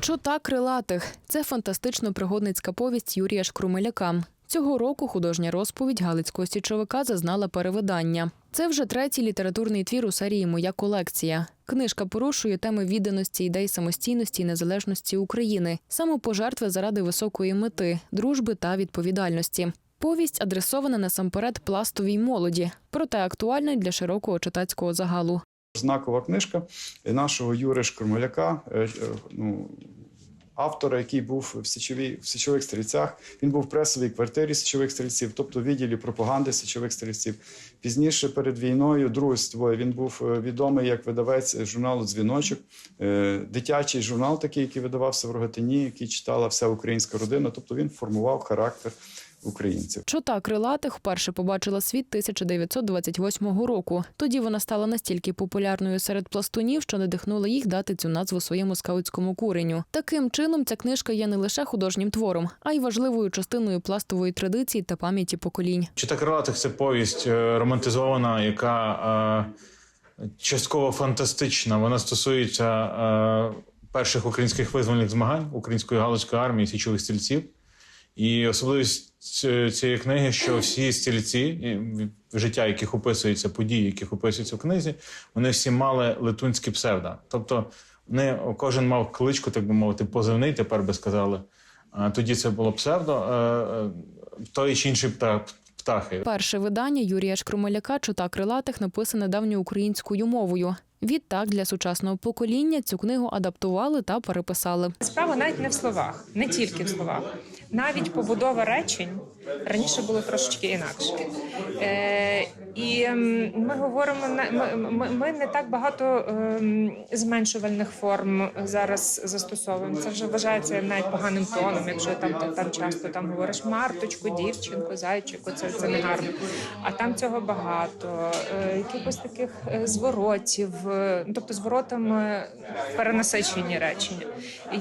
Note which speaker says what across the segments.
Speaker 1: Чота крилатих це фантастично-пригодницька повість Юрія Шкрумеляка. Цього року художня розповідь Галицького січовика зазнала перевидання. Це вже третій літературний твір у серії Моя колекція. Книжка порушує теми відданості ідей самостійності і незалежності України, самопожертви заради високої мети, дружби та відповідальності. Повість адресована насамперед пластовій молоді, проте актуальна для широкого читацького загалу.
Speaker 2: Знакова книжка нашого Юри Шкурмаляка, е, е, ну, автора, який був в, січовій, в січових стрільцях. Він був в пресовій квартирі січових стрільців, тобто в відділі пропаганди січових стрільців. Пізніше перед війною, Другою світовою, він був е, відомий як видавець журналу Дзвіночок, е, дитячий журнал, такий, який видавався в Рогатині, який читала вся українська родина. Тобто він формував характер українців.
Speaker 1: Чота крилатих вперше побачила світ 1928 року. Тоді вона стала настільки популярною серед пластунів, що надихнула їх дати цю назву своєму скаутському куреню. Таким чином, ця книжка є не лише художнім твором, а й важливою частиною пластової традиції та пам'яті поколінь.
Speaker 3: Чита крилатих це повість е, романтизована, яка е, частково фантастична. Вона стосується е, перших українських визвольних змагань української галицької армії січових стрільців. І особливість цієї книги, що всі стільці, життя, яких описується, події, яких описуються в книзі, вони всі мали летунські псевда. Тобто, вони, кожен мав кличку, так би мовити, позивний, тепер би сказали. А тоді це було псевдо, е, е, той чи інший птах.
Speaker 1: Перше видання Юрія Шкрумеляка Чота крилатих написане давньоукраїнською мовою. Відтак для сучасного покоління цю книгу адаптували та переписали.
Speaker 4: Справа навіть не в словах, не тільки в словах. Навіть побудова речень раніше було трошечки інакше. Е, ми говоримо ми, ми, не так багато ем, зменшувальних форм зараз застосовуємо. Це вже вважається навіть поганим тоном, якщо там, там, там часто там говориш марточку, дівчинку, зайчику, це, це не гарно. А там цього багато. Е, якихось таких е, зворотів, е, тобто зворотами перенасичені речення.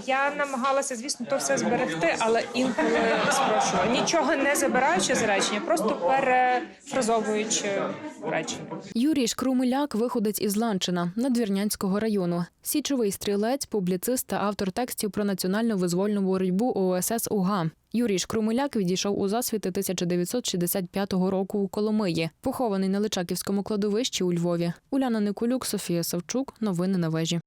Speaker 4: Я намагалася, звісно, то все зберегти, але інколи спрощувала. Нічого не забираючи з речення, просто перефразовуючи речення.
Speaker 1: Юрій Шкрумиляк виходець із Ланчина Надвірнянського району. Січовий стрілець, публіцист та автор текстів про національну визвольну боротьбу ОСС УГА. Юрій Шкрумиляк відійшов у засвіти 1965 року у Коломиї, похований на Личаківському кладовищі у Львові. Уляна Никулюк, Софія Савчук. Новини на вежі.